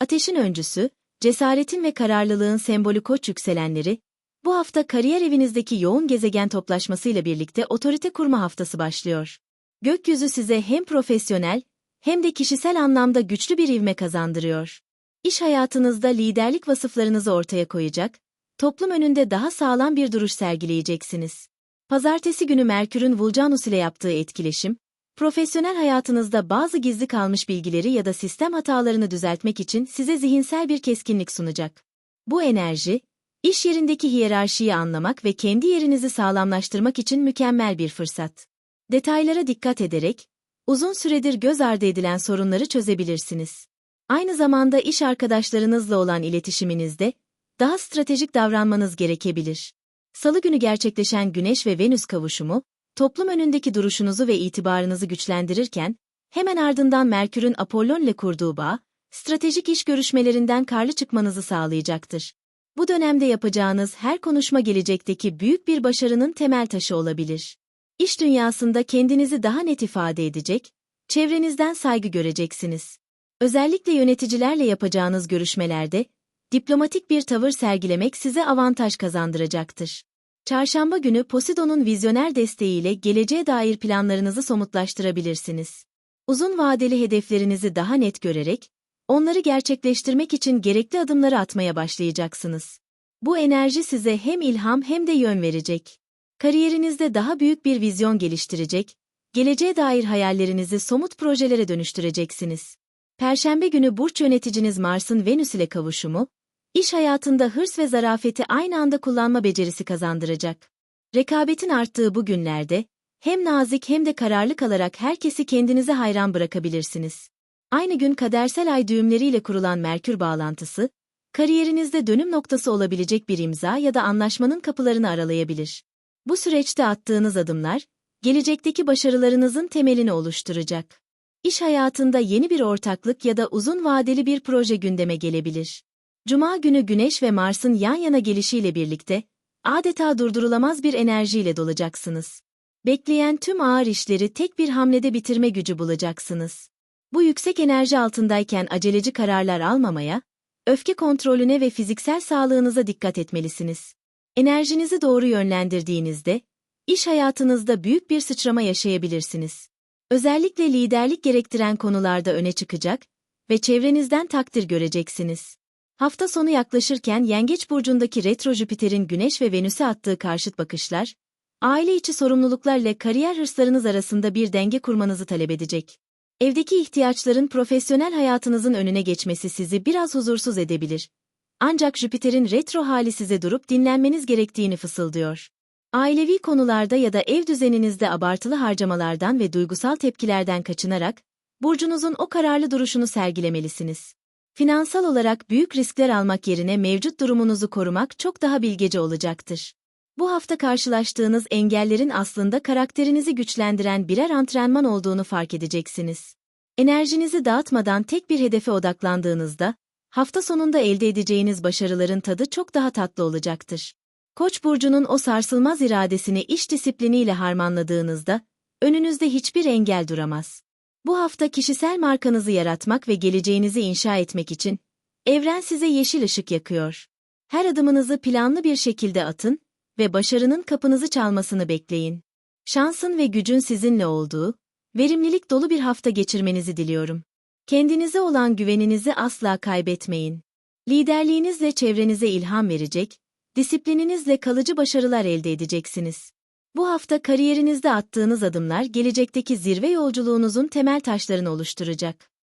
Ateşin öncüsü, cesaretin ve kararlılığın sembolü koç yükselenleri, bu hafta kariyer evinizdeki yoğun gezegen toplaşmasıyla birlikte otorite kurma haftası başlıyor. Gökyüzü size hem profesyonel hem de kişisel anlamda güçlü bir ivme kazandırıyor. İş hayatınızda liderlik vasıflarınızı ortaya koyacak, toplum önünde daha sağlam bir duruş sergileyeceksiniz. Pazartesi günü Merkür'ün Vulcanus ile yaptığı etkileşim, profesyonel hayatınızda bazı gizli kalmış bilgileri ya da sistem hatalarını düzeltmek için size zihinsel bir keskinlik sunacak. Bu enerji, iş yerindeki hiyerarşiyi anlamak ve kendi yerinizi sağlamlaştırmak için mükemmel bir fırsat. Detaylara dikkat ederek, uzun süredir göz ardı edilen sorunları çözebilirsiniz. Aynı zamanda iş arkadaşlarınızla olan iletişiminizde, daha stratejik davranmanız gerekebilir. Salı günü gerçekleşen Güneş ve Venüs kavuşumu, toplum önündeki duruşunuzu ve itibarınızı güçlendirirken, hemen ardından Merkür'ün Apollon ile kurduğu bağ, stratejik iş görüşmelerinden karlı çıkmanızı sağlayacaktır. Bu dönemde yapacağınız her konuşma gelecekteki büyük bir başarının temel taşı olabilir. İş dünyasında kendinizi daha net ifade edecek, çevrenizden saygı göreceksiniz. Özellikle yöneticilerle yapacağınız görüşmelerde, diplomatik bir tavır sergilemek size avantaj kazandıracaktır. Çarşamba günü Poseidon'un vizyoner desteğiyle geleceğe dair planlarınızı somutlaştırabilirsiniz. Uzun vadeli hedeflerinizi daha net görerek, onları gerçekleştirmek için gerekli adımları atmaya başlayacaksınız. Bu enerji size hem ilham hem de yön verecek. Kariyerinizde daha büyük bir vizyon geliştirecek, geleceğe dair hayallerinizi somut projelere dönüştüreceksiniz. Perşembe günü burç yöneticiniz Mars'ın Venüs ile kavuşumu, iş hayatında hırs ve zarafeti aynı anda kullanma becerisi kazandıracak. Rekabetin arttığı bu günlerde, hem nazik hem de kararlı kalarak herkesi kendinize hayran bırakabilirsiniz. Aynı gün kadersel ay düğümleriyle kurulan Merkür bağlantısı, kariyerinizde dönüm noktası olabilecek bir imza ya da anlaşmanın kapılarını aralayabilir. Bu süreçte attığınız adımlar, gelecekteki başarılarınızın temelini oluşturacak. İş hayatında yeni bir ortaklık ya da uzun vadeli bir proje gündeme gelebilir. Cuma günü Güneş ve Mars'ın yan yana gelişiyle birlikte, adeta durdurulamaz bir enerjiyle dolacaksınız. Bekleyen tüm ağır işleri tek bir hamlede bitirme gücü bulacaksınız. Bu yüksek enerji altındayken aceleci kararlar almamaya, öfke kontrolüne ve fiziksel sağlığınıza dikkat etmelisiniz. Enerjinizi doğru yönlendirdiğinizde, iş hayatınızda büyük bir sıçrama yaşayabilirsiniz. Özellikle liderlik gerektiren konularda öne çıkacak ve çevrenizden takdir göreceksiniz. Hafta sonu yaklaşırken Yengeç burcundaki retro Jüpiter'in Güneş ve Venüs'e attığı karşıt bakışlar, aile içi sorumluluklarla kariyer hırslarınız arasında bir denge kurmanızı talep edecek. Evdeki ihtiyaçların profesyonel hayatınızın önüne geçmesi sizi biraz huzursuz edebilir. Ancak Jüpiter'in retro hali size durup dinlenmeniz gerektiğini fısıldıyor. Ailevi konularda ya da ev düzeninizde abartılı harcamalardan ve duygusal tepkilerden kaçınarak, burcunuzun o kararlı duruşunu sergilemelisiniz. Finansal olarak büyük riskler almak yerine mevcut durumunuzu korumak çok daha bilgece olacaktır. Bu hafta karşılaştığınız engellerin aslında karakterinizi güçlendiren birer antrenman olduğunu fark edeceksiniz. Enerjinizi dağıtmadan tek bir hedefe odaklandığınızda, hafta sonunda elde edeceğiniz başarıların tadı çok daha tatlı olacaktır. Koç burcunun o sarsılmaz iradesini iş disipliniyle harmanladığınızda, önünüzde hiçbir engel duramaz. Bu hafta kişisel markanızı yaratmak ve geleceğinizi inşa etmek için, evren size yeşil ışık yakıyor. Her adımınızı planlı bir şekilde atın ve başarının kapınızı çalmasını bekleyin. Şansın ve gücün sizinle olduğu, verimlilik dolu bir hafta geçirmenizi diliyorum. Kendinize olan güveninizi asla kaybetmeyin. Liderliğinizle çevrenize ilham verecek, disiplininizle kalıcı başarılar elde edeceksiniz. Bu hafta kariyerinizde attığınız adımlar gelecekteki zirve yolculuğunuzun temel taşlarını oluşturacak.